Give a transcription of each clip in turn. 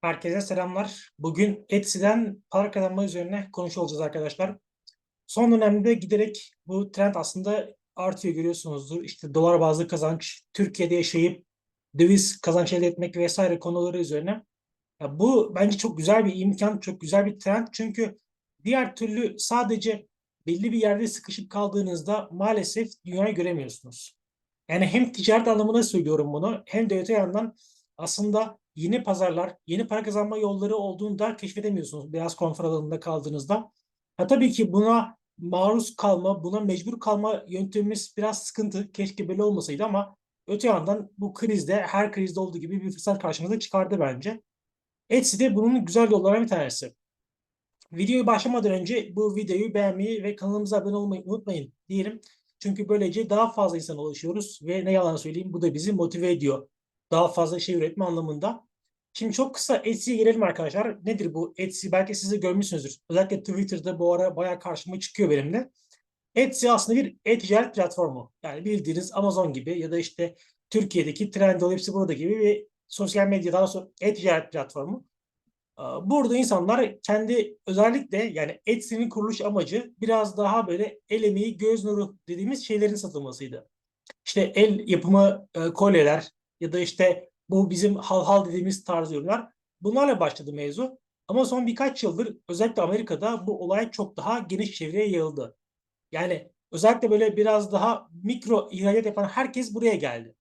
Herkese selamlar. Bugün Etsy'den para kazanma üzerine konuşacağız arkadaşlar. Son dönemde giderek bu trend aslında artıyor görüyorsunuzdur. İşte dolar bazlı kazanç, Türkiye'de yaşayıp döviz kazanç elde etmek vesaire konuları üzerine. Ya bu bence çok güzel bir imkan, çok güzel bir trend. Çünkü diğer türlü sadece belli bir yerde sıkışıp kaldığınızda maalesef dünyayı göremiyorsunuz. Yani hem ticaret anlamında söylüyorum bunu hem de öte yandan aslında yeni pazarlar, yeni para kazanma yolları olduğunu da keşfedemiyorsunuz biraz konfor alanında kaldığınızda. Ha, tabii ki buna maruz kalma, buna mecbur kalma yöntemimiz biraz sıkıntı. Keşke böyle olmasaydı ama öte yandan bu krizde her krizde olduğu gibi bir fırsat karşımıza çıkardı bence. Etsy de bunun güzel yollarından bir tanesi. Videoyu başlamadan önce bu videoyu beğenmeyi ve kanalımıza abone olmayı unutmayın diyelim. Çünkü böylece daha fazla insana ulaşıyoruz ve ne yalan söyleyeyim bu da bizi motive ediyor. Daha fazla şey üretme anlamında. Şimdi çok kısa Etsy'ye gelelim arkadaşlar. Nedir bu Etsy? Belki siz de görmüşsünüzdür. Özellikle Twitter'da bu ara bayağı karşıma çıkıyor benim de. Etsy aslında bir e-ticaret platformu. Yani bildiğiniz Amazon gibi ya da işte Türkiye'deki Trendyol hepsi burada gibi bir sosyal medya daha sonra e-ticaret platformu. Burada insanlar kendi özellikle yani Etsy'nin kuruluş amacı biraz daha böyle el emeği, göz nuru dediğimiz şeylerin satılmasıydı. İşte el yapımı e, kolyeler ya da işte bu bizim hal hal dediğimiz tarz ürünler. Bunlarla başladı mevzu. Ama son birkaç yıldır özellikle Amerika'da bu olay çok daha geniş çevreye yayıldı. Yani özellikle böyle biraz daha mikro ihracat yapan herkes buraya geldi.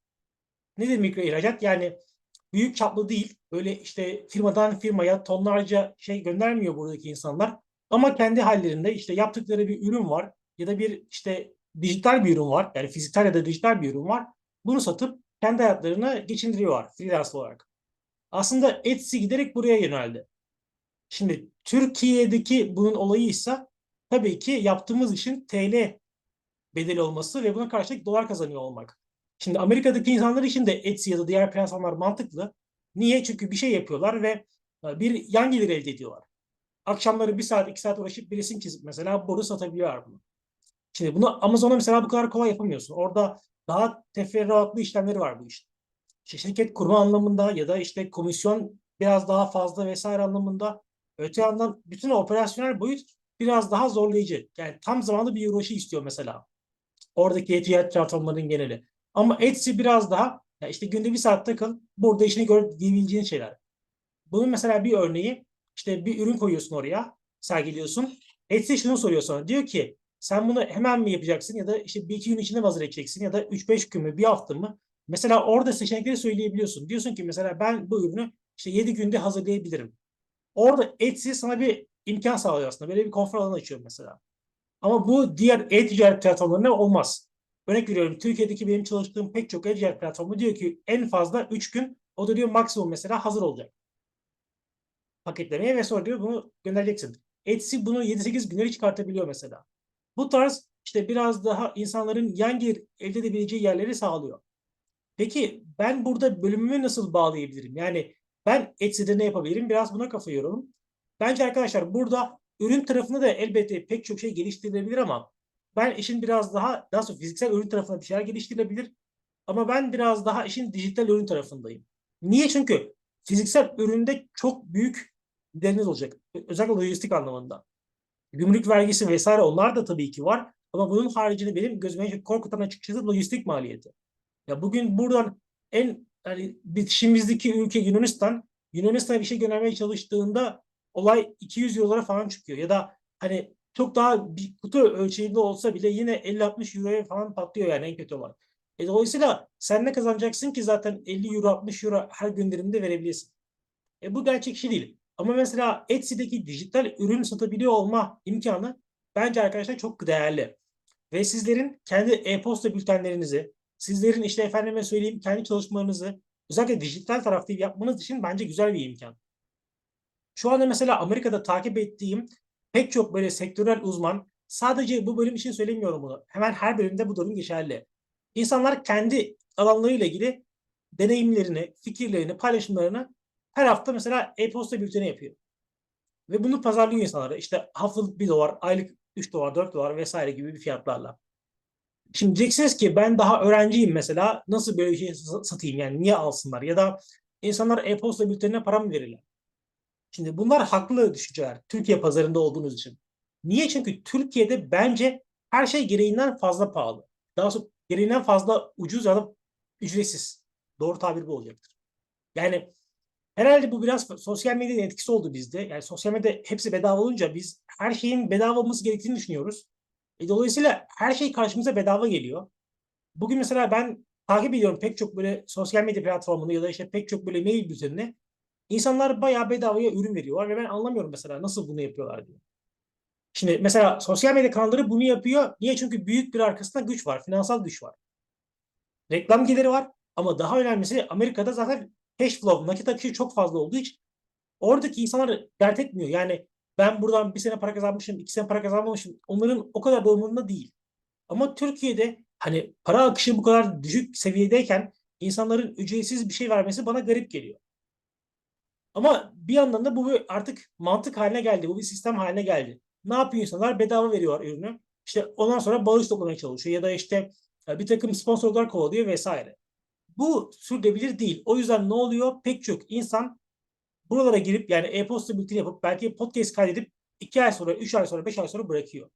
Nedir mikro ihracat? Yani büyük çaplı değil. Böyle işte firmadan firmaya tonlarca şey göndermiyor buradaki insanlar. Ama kendi hallerinde işte yaptıkları bir ürün var ya da bir işte dijital bir ürün var. Yani fiziksel ya da dijital bir ürün var. Bunu satıp kendi hayatlarını geçindiriyorlar freelance olarak. Aslında Etsy giderek buraya yöneldi. Şimdi Türkiye'deki bunun olayı ise tabii ki yaptığımız işin TL bedeli olması ve buna karşılık dolar kazanıyor olmak. Şimdi Amerika'daki insanlar için de Etsy ya da diğer platformlar mantıklı. Niye? Çünkü bir şey yapıyorlar ve e, bir yan gelir elde ediyorlar. Akşamları bir saat, iki saat uğraşıp bir resim çizip mesela boru satabiliyorlar bunu. Şimdi bunu Amazon'a mesela bu kadar kolay yapamıyorsun. Orada daha teferruatlı işlemleri var bu işte. İşte şirket kurma anlamında ya da işte komisyon biraz daha fazla vesaire anlamında. Öte yandan bütün operasyonel boyut biraz daha zorlayıcı. Yani tam zamanlı bir uğraşı istiyor mesela. Oradaki e-ticaret geneli. Ama Etsy biraz daha ya işte günde bir saat takıl burada işini gör diyebileceğin şeyler. Bunun mesela bir örneği işte bir ürün koyuyorsun oraya sergiliyorsun. Etsy şunu soruyor sana diyor ki sen bunu hemen mi yapacaksın ya da işte bir iki gün içinde mi hazır edeceksin ya da 3-5 gün mü bir hafta mı? Mesela orada seçenekleri söyleyebiliyorsun. Diyorsun ki mesela ben bu ürünü işte 7 günde hazırlayabilirim. Orada Etsy sana bir imkan sağlıyor aslında. Böyle bir konfor alanı açıyor mesela. Ama bu diğer e-ticaret platformlarında olmaz. Örnek veriyorum Türkiye'deki benim çalıştığım pek çok e-ticaret platformu diyor ki en fazla 3 gün o da diyor maksimum mesela hazır olacak. Paketlemeye ve sonra diyor bunu göndereceksin. Etsy bunu 7-8 günleri çıkartabiliyor mesela. Bu tarz işte biraz daha insanların yan gelir elde edebileceği yerleri sağlıyor. Peki ben burada bölümümü nasıl bağlayabilirim? Yani ben Etsy'de ne yapabilirim? Biraz buna kafa yoruyorum. Bence arkadaşlar burada ürün tarafında da elbette pek çok şey geliştirilebilir ama ben işin biraz daha daha sonra fiziksel ürün tarafında bir şeyler geliştirilebilir. Ama ben biraz daha işin dijital ürün tarafındayım. Niye? Çünkü fiziksel üründe çok büyük gideriniz olacak. Özellikle lojistik anlamında. Gümrük vergisi vesaire onlar da tabii ki var. Ama bunun haricinde benim gözüme korkutan açıkçası lojistik maliyeti. Ya bugün buradan en hani bitişimizdeki ülke Yunanistan, Yunanistan'a bir şey göndermeye çalıştığında olay 200 eurolara falan çıkıyor. Ya da hani çok daha bir kutu ölçeğinde olsa bile yine 50-60 euroya falan patlıyor yani en kötü olan. E dolayısıyla sen ne kazanacaksın ki zaten 50 euro 60 euro her gönderimde verebilirsin. E bu gerçekçi değil. Ama mesela Etsy'deki dijital ürün satabiliyor olma imkanı bence arkadaşlar çok değerli. Ve sizlerin kendi e-posta bültenlerinizi, sizlerin işte efendime söyleyeyim kendi çalışmalarınızı özellikle dijital tarafta yapmanız için bence güzel bir imkan. Şu anda mesela Amerika'da takip ettiğim pek çok böyle sektörel uzman sadece bu bölüm için söylemiyorum bunu. Hemen her bölümde bu durum geçerli. İnsanlar kendi alanlarıyla ilgili deneyimlerini, fikirlerini, paylaşımlarını her hafta mesela e-posta bülteni yapıyor. Ve bunu pazarlıyor insanlara. İşte haftalık 1 dolar, aylık 3 dolar, 4 dolar vesaire gibi bir fiyatlarla. Şimdi diyeceksiniz ki ben daha öğrenciyim mesela. Nasıl böyle bir şey satayım yani niye alsınlar? Ya da insanlar e-posta bültenine para mı verirler? Şimdi bunlar haklı düşünceler Türkiye pazarında olduğunuz için. Niye? Çünkü Türkiye'de bence her şey gereğinden fazla pahalı. Daha doğrusu gereğinden fazla ucuz ya da ücretsiz. Doğru tabir bu olacaktır. Yani herhalde bu biraz sosyal medyanın etkisi oldu bizde. Yani sosyal medya hepsi bedava olunca biz her şeyin bedava olması gerektiğini düşünüyoruz. E, dolayısıyla her şey karşımıza bedava geliyor. Bugün mesela ben takip ediyorum pek çok böyle sosyal medya platformunu ya da işte pek çok böyle mail bültenini. İnsanlar bayağı bedavaya ürün veriyorlar ve ben anlamıyorum mesela nasıl bunu yapıyorlar diye. Şimdi mesela sosyal medya kanalları bunu yapıyor. Niye? Çünkü büyük bir arkasında güç var. Finansal güç var. Reklam geliri var. Ama daha önemlisi Amerika'da zaten cash flow, nakit akışı çok fazla olduğu için oradaki insanlar dert etmiyor. Yani ben buradan bir sene para kazanmışım, iki sene para kazanmamışım. Onların o kadar da umurunda değil. Ama Türkiye'de hani para akışı bu kadar düşük seviyedeyken insanların ücretsiz bir şey vermesi bana garip geliyor. Ama bir yandan da bu artık mantık haline geldi. Bu bir sistem haline geldi. Ne yapıyor insanlar? Bedava veriyorlar ürünü. İşte ondan sonra bağış toplamaya çalışıyor ya da işte bir takım sponsorlar kovalıyor vesaire. Bu sürdürülebilir değil. O yüzden ne oluyor? Pek çok insan buralara girip yani e-posta bülteni yapıp belki podcast kaydedip 2 ay sonra, 3 ay sonra, 5 ay sonra bırakıyor.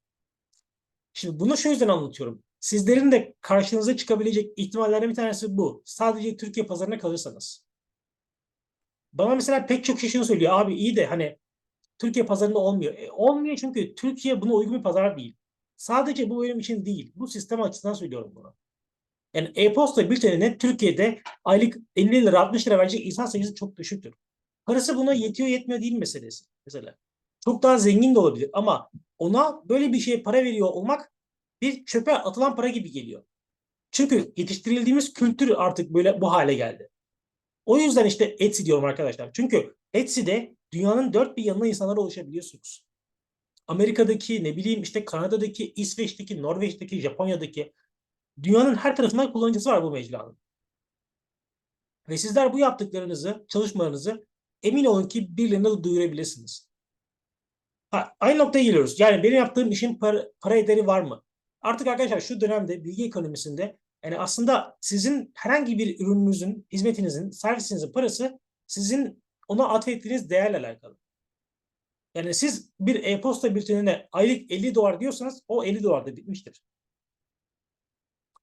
Şimdi bunu şu yüzden anlatıyorum. Sizlerin de karşınıza çıkabilecek ihtimallerden bir tanesi bu. Sadece Türkiye pazarına kalırsanız. Bana mesela pek çok kişi söylüyor. Abi iyi de hani Türkiye pazarında olmuyor. E, olmuyor çünkü Türkiye buna uygun bir pazar değil. Sadece bu bölüm için değil. Bu sistem açısından söylüyorum bunu. Yani e-posta bültenine Türkiye'de aylık 50 lira 60 lira verecek insan sayısı çok düşüktür. Parası buna yetiyor yetmiyor değil meselesi. Mesela. Çok daha zengin de olabilir ama ona böyle bir şeye para veriyor olmak bir çöpe atılan para gibi geliyor. Çünkü yetiştirildiğimiz kültür artık böyle bu hale geldi. O yüzden işte Etsy diyorum arkadaşlar. Çünkü Etsy'de dünyanın dört bir yanına insanlara ulaşabiliyorsunuz. Amerika'daki, ne bileyim işte Kanada'daki, İsveç'teki, Norveç'teki, Japonya'daki dünyanın her tarafından kullanıcısı var bu mecranın. Ve sizler bu yaptıklarınızı, çalışmalarınızı emin olun ki birilerine duyurabilirsiniz. Ha, aynı noktaya geliyoruz. Yani benim yaptığım işin para, para ederi var mı? Artık arkadaşlar şu dönemde bilgi ekonomisinde yani aslında sizin herhangi bir ürününüzün, hizmetinizin, servisinizin parası sizin ona atfettiğiniz değerle alakalı. Yani siz bir e-posta bültenine aylık 50 dolar diyorsanız o 50 dolar da bitmiştir.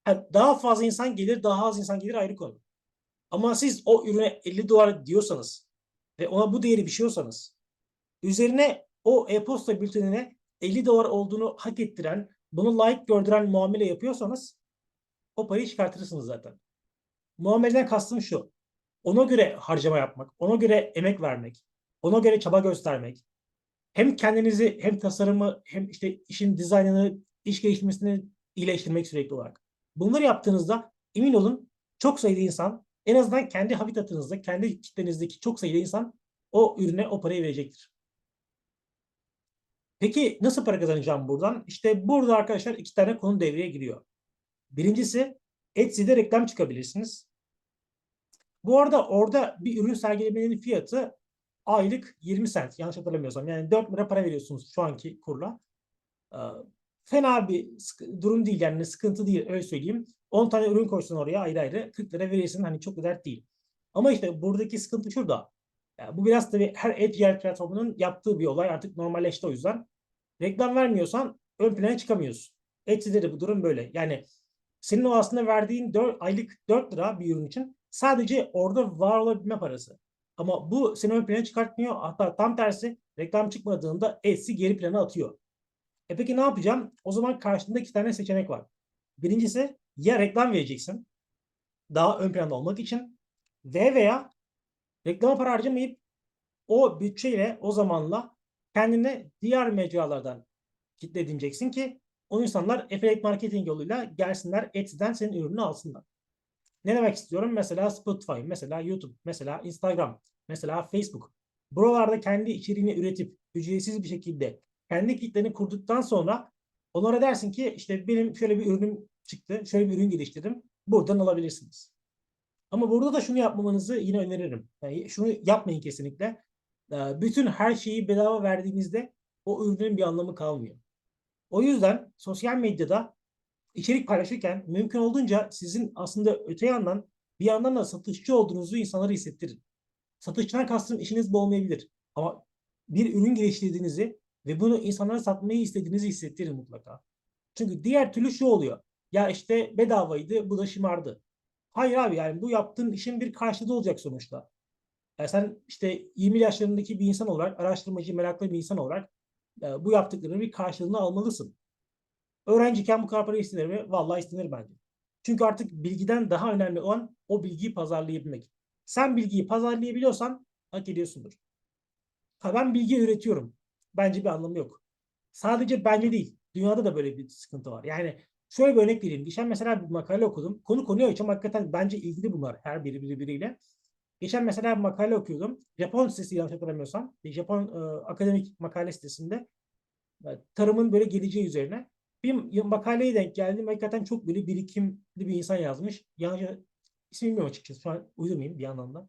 Yani daha fazla insan gelir, daha az insan gelir ayrı konu. Ama siz o ürüne 50 dolar diyorsanız ve ona bu değeri biçiyorsanız üzerine o e-posta bültenine 50 dolar olduğunu hak ettiren, bunu layık gördüren muamele yapıyorsanız o parayı çıkartırsınız zaten. Muameleden kastım şu. Ona göre harcama yapmak, ona göre emek vermek, ona göre çaba göstermek. Hem kendinizi hem tasarımı hem işte işin dizaynını, iş geliştirmesini iyileştirmek sürekli olarak. Bunları yaptığınızda emin olun çok sayıda insan en azından kendi habitatınızda, kendi kitlenizdeki çok sayıda insan o ürüne o parayı verecektir. Peki nasıl para kazanacağım buradan? İşte burada arkadaşlar iki tane konu devreye giriyor. Birincisi Etsy'de reklam çıkabilirsiniz. Bu arada orada bir ürün sergilemenin fiyatı aylık 20 cent yanlış hatırlamıyorsam. Yani 4 lira para veriyorsunuz şu anki kurla. Fena bir durum değil yani sıkıntı değil öyle söyleyeyim. 10 tane ürün koysun oraya ayrı ayrı 40 lira verirsin hani çok dert değil. Ama işte buradaki sıkıntı şurada. Yani bu biraz tabii her e-ticaret platformunun yaptığı bir olay artık normalleşti o yüzden. Reklam vermiyorsan ön plana çıkamıyorsun. Etsy'de de bu durum böyle. Yani senin o aslında verdiğin 4, aylık 4 lira bir ürün için sadece orada var olabilme parası. Ama bu seni ön plana çıkartmıyor. Hatta tam tersi reklam çıkmadığında Etsy geri plana atıyor. E peki ne yapacağım? O zaman karşında iki tane seçenek var. Birincisi ya reklam vereceksin. Daha ön planda olmak için. Ve veya reklama para harcamayıp o bütçeyle o zamanla kendine diğer mecralardan kitle edineceksin ki o insanlar affiliate marketing yoluyla gelsinler Etsy'den senin ürününü alsınlar. Ne demek istiyorum? Mesela Spotify, mesela YouTube, mesela Instagram, mesela Facebook. Buralarda kendi içeriğini üretip ücretsiz bir şekilde kendi kitleni kurduktan sonra onlara dersin ki işte benim şöyle bir ürünüm çıktı, şöyle bir ürün geliştirdim. Buradan alabilirsiniz. Ama burada da şunu yapmamanızı yine öneririm. Yani şunu yapmayın kesinlikle. Bütün her şeyi bedava verdiğinizde o ürünün bir anlamı kalmıyor. O yüzden sosyal medyada içerik paylaşırken mümkün olduğunca sizin aslında öte yandan bir yandan da satışçı olduğunuzu insanlara hissettirin. Satışçıdan kastım işiniz bu olmayabilir. Ama bir ürün geliştirdiğinizi ve bunu insanlara satmayı istediğinizi hissettirin mutlaka. Çünkü diğer türlü şu oluyor. Ya işte bedavaydı, bu da şımardı. Hayır abi yani bu yaptığın işin bir karşılığı olacak sonuçta. Yani sen işte 20 yaşlarındaki bir insan olarak, araştırmacı, meraklı bir insan olarak e, bu yaptıklarının bir karşılığını almalısın. Öğrenciyken bu kadar para istenir mi? Vallahi istenir bence. Çünkü artık bilgiden daha önemli olan o bilgiyi pazarlayabilmek. Sen bilgiyi pazarlayabiliyorsan hak ediyorsundur. Ha ben bilgi üretiyorum. Bence bir anlamı yok. Sadece bence değil. Dünyada da böyle bir sıkıntı var. Yani şöyle bir örnek vereyim. Geçen mesela bir makale okudum. Konu konuya açım hakikaten bence ilgili bunlar her biri birbiriyle. Geçen mesela bir makale okuyordum. Japon sitesi yanlış hatırlamıyorsam. Japon e, akademik makale sitesinde e, tarımın böyle geleceği üzerine bir makaleye denk geldim. Hakikaten çok böyle birikimli bir insan yazmış. Yani ismi bilmiyorum açıkçası. Şu an uydurmayayım bir yandan da.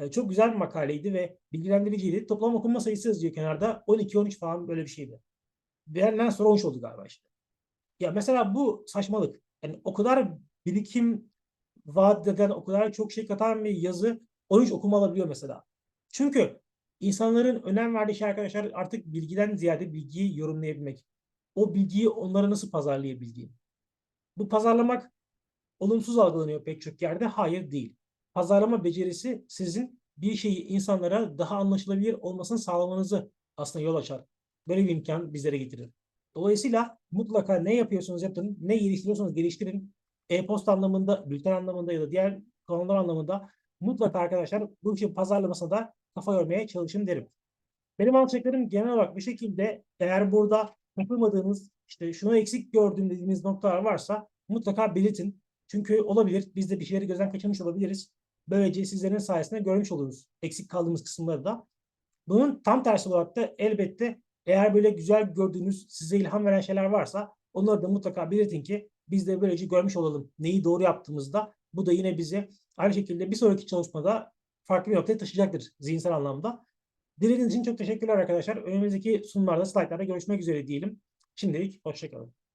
E, çok güzel bir makaleydi ve bilgilendiriciydi. Toplam okunma sayısı yazıyor kenarda. 12-13 falan böyle bir şeydi. Benden sonra 13 oldu galiba işte. Ya mesela bu saçmalık. Yani o kadar birikim vaat eden, o kadar çok şey katan bir yazı 13 okuma alabiliyor mesela. Çünkü insanların önem verdiği şey arkadaşlar artık bilgiden ziyade bilgiyi yorumlayabilmek. O bilgiyi onlara nasıl pazarlayabildiğin. Bu pazarlamak olumsuz algılanıyor pek çok yerde. Hayır değil. Pazarlama becerisi sizin bir şeyi insanlara daha anlaşılabilir olmasını sağlamanızı aslında yol açar. Böyle bir imkan bizlere getirir. Dolayısıyla mutlaka ne yapıyorsunuz yapın, ne geliştiriyorsanız geliştirin. E-posta anlamında, bülten anlamında ya da diğer konular anlamında mutlaka arkadaşlar bu işin pazarlamasına da kafa yormaya çalışın derim. Benim anlatacaklarım genel olarak bir şekilde eğer burada yapılmadığınız, işte şunu eksik gördüğüm dediğiniz noktalar varsa mutlaka belirtin. Çünkü olabilir, biz de bir şeyleri gözden kaçırmış olabiliriz. Böylece sizlerin sayesinde görmüş oluruz eksik kaldığımız kısımları da. Bunun tam tersi olarak da elbette eğer böyle güzel gördüğünüz, size ilham veren şeyler varsa onları da mutlaka belirtin ki biz de böylece görmüş olalım neyi doğru yaptığımızda. Bu da yine bizi aynı şekilde bir sonraki çalışmada farklı bir noktaya taşıyacaktır zihinsel anlamda. Dinlediğiniz için çok teşekkürler arkadaşlar. Önümüzdeki sunumlarda, slaytlarda görüşmek üzere diyelim. Şimdilik hoşçakalın.